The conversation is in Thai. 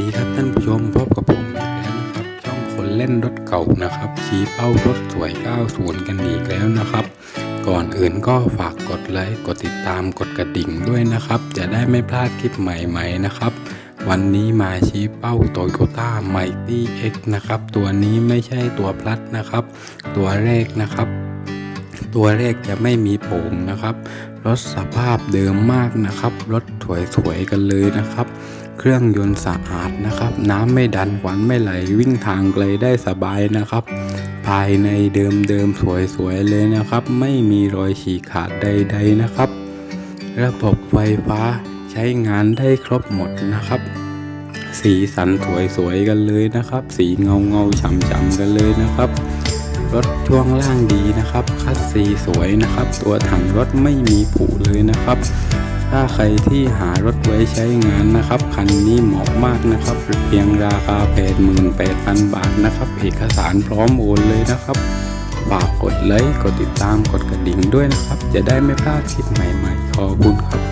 ดีครับท่านผู้ชมพบกับผมอีกแล้วนะครับ ช่องคนเล่นรถเก่านะครับชี้เป้ารถสวย 90 กันอีกแล้วนะครับ ก่อนอื่นก็ฝากกดไลค์กดติดตามกดกระดิ่งด้วยนะครับ จะได้ไม่พลาดคลิปใหม่ๆนะครับ วันนี้มาชี้เป้าโตโยต้าไมตี้เอ็กนะครับ ตัวนี้ไม่ใช่ตัวพลัดนะครับ ตัวแรกนะครับ ตัวแรกจะไม่มีโป่งนะครับ รถสภาพเดิมมากนะครับ รถสวยๆกันเลยนะครับ เครื่องยนต์สะอาดนะครับ น้ำไม่ดันควันไม่ไหลวิ่งทางไกลได้สบายนะครับ ภายในเดิมๆสวยๆเลยนะครับ ไม่มีรอยฉีกขาดใด ๆนะครับ ระบบไฟฟ้าใช้งานได้ครบหมดนะครับสีสันสวยๆกันเลยนะครับ สีเงาเงาๆฉ่ำๆกันเลยนะครับ รถช่วงล่างดีนะครับ คัสซีสวยนะครับ ตัวถังรถไม่มีผุเลยนะครับ ถ้าใครที่หารถไว้ใช้งานนะครับ คันนี้เหมาะมากนะครับ เพียงราคา 88,000 บาทนะครับ เอกสารพร้อมโอนเลยนะครับฝากกดไลค์ กดติดตาม กดกระดิ่งด้วยนะครับ จะได้ไม่พลาดคลิปใหม่ๆ ขอบคุณครับ